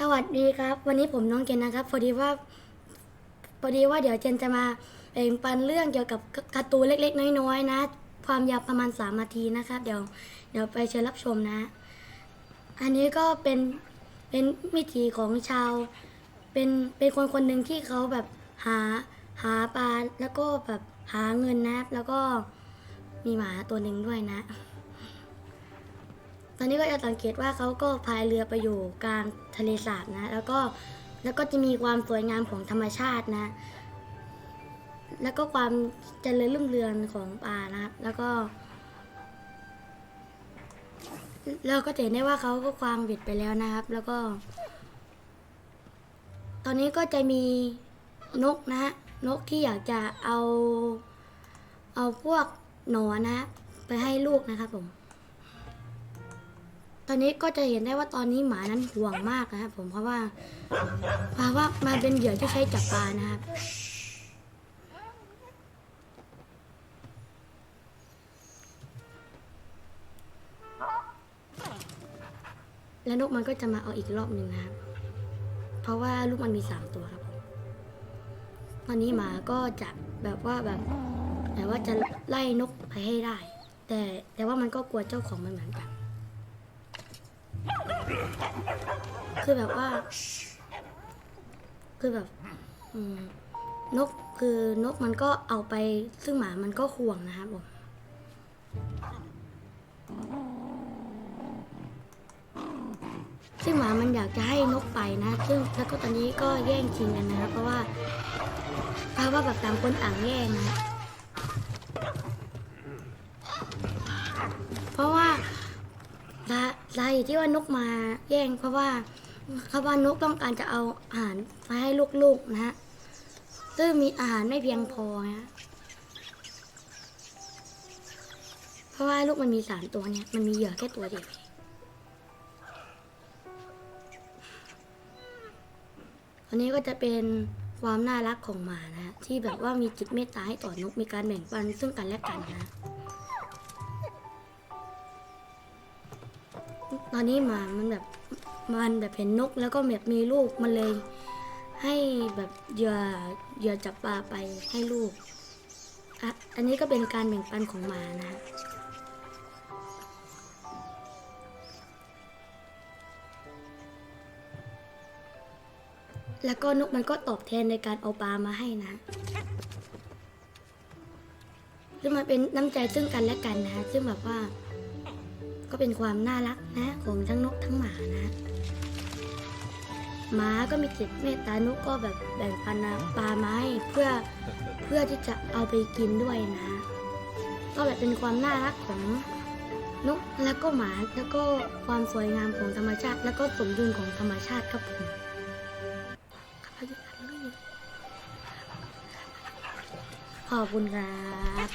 สวัสดีครับ วันนี้ผมน้องเจนนะครับพอดีว่าพอดีว่าเดี๋ยวเจนจะมาแบ่งปันเรื่องเกี่ยวกับการ์ตูนเล็ก ๆ น้อยๆนะ ความยาวประมาณสามนาทีนะครับ เดี๋ยวเดี๋ยวไปเชิญรับชมนะ อันนี้ก็เป็นเป็นวิถีของชาว เป็นเป็นคนคนหนึ่งที่เขาแบบหาหาปลาแล้วก็แบบหาเงินนะแล้วก็มีหมาตัวหนึ่งด้วยนะ ตอนนี้ก็จะสังเกตว่าเขาก็พายเรือไปอยู่กลางทะเลสาบนะ แล้วก็แล้วก็จะมีความสวยงามของธรรมชาตินะ แล้วก็ความเจริญรุ่งเรืองของป่านะครับ แล้วก็เราก็จะเห็นได้ว่าเขาก็ความวิดไปแล้วนะครับ แล้วก็ ตอนนี้ก็จะมีนกนะฮะนกที่อยากจะเอา เอาพวกหนอนนะไปให้ลูกนะครับผม ตอนนี้ก็จะเห็นได้ว่าตอนนี้หมานั้นห่วงมากนะครับ ผมเพราะว่าเพราะว่ามันเป็นเหยื่อที่ใช้จับปลานะครับแล้วนกมันก็จะมาเอาอีกรอบหนึ่งนะครับ เพราะว่าลูกมันมีสามตัวครับตอนนี้หมาก็จะแบบว่าแบบแต่ว่าจะไล่นกไปให้ได้ แต่แต่ว่ามันก็กลัวเจ้าของมันเหมือนกัน คือแบบว่า คือแบบนกคือนกมันก็เอาไปซึ่งหมามันก็ห่วงนะครับผมซึ่งหมามันอยากจะให้นกไปนะ ซึ่งแล้วก็ตอนนี้ก็แย่งชิงกันนะครับ เพราะว่าเพราะว่าแบบต่างคนต่างแย่งนะ เพราะว่า สาเหตุที่ว่านกมาแย่งเพราะว่าเพราะว่านกต้องการจะเอาอาหารมาให้ลูกๆนะฮะซึ่งมีอาหารไม่เพียงพอนะเพราะว่าลูกมันมีสามตัวเนี่ย มันมีเหยื่อแค่ตัวเดียวเองอันนี้ก็จะเป็นความน่ารักของหมานะที่แบบว่ามีจิตเมตตาให้ต่อนกมีการแบ่งปันซึ่งกันและกันนะ ตอนนี้หมามันแบบมันแบบเห็นนกแล้วก็แบบมีลูกมันเลย ให้แบบเหยื่อเหยื่อจับปลาไปให้ลูกอะอันนี้ก็เป็นการแบ่งปันของหมานะแล้วก็นกมันก็ตอบแทนในการเอาปลามาให้นะซึ่งมันเป็นน้ำใจซึ่งกันและกันนะซึ่งแบบว่า ก็เป็นความน่ารักนะของทั้งนกทั้งหมานะ หมาก็มีจิตเมตตานกก็แบบแบ่งปันนะปลาไม้เพื่อเพื่อที่จะเอาไปกินด้วยนะ ก็แบบเป็นความน่ารักของนกแล้วก็หมาแล้วก็ความสวยงามของธรรมชาติ แล้วก็สมดุลของธรรมชาติครับผมขอบคุณครับ